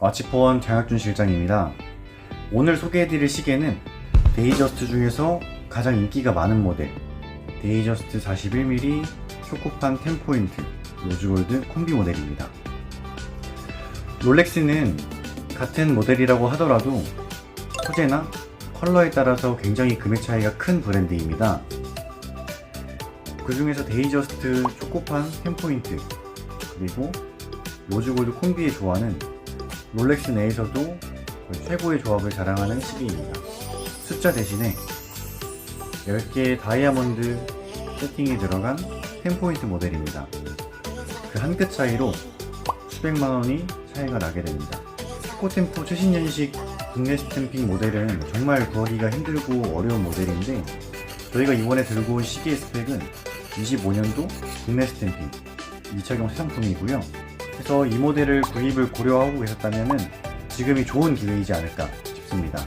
와치포원 장학준 실장입니다. 오늘 소개해드릴 시계는 데이저스트 중에서 가장 인기가 많은 모델 데이저스트 41mm 초코판 10포인트 로즈골드 콤비 모델입니다. 롤렉스는 같은 모델이라고 하더라도 소재나 컬러에 따라서 굉장히 금액 차이가 큰 브랜드입니다. 그 중에서 데이저스트 초코판 10포인트 그리고 로즈골드 콤비의 조화는 롤렉스 내에서도 최고의 조합을 자랑하는 시계입니다. 숫자 대신에 10개의 다이아몬드 세팅이 들어간 10포인트 모델입니다. 그 한 끗 차이로 수백만 원이 차이가 나게 됩니다. 코템포 최신 연식 국내 스탬핑 모델은 정말 구하기가 힘들고 어려운 모델인데 저희가 이번에 들고 온 시계 스펙은 25년도 국내 스탬핑 2차경 새 상품이고요. 그래서 이 모델을 구입을 고려하고 계셨다면 지금이 좋은 기회이지 않을까 싶습니다.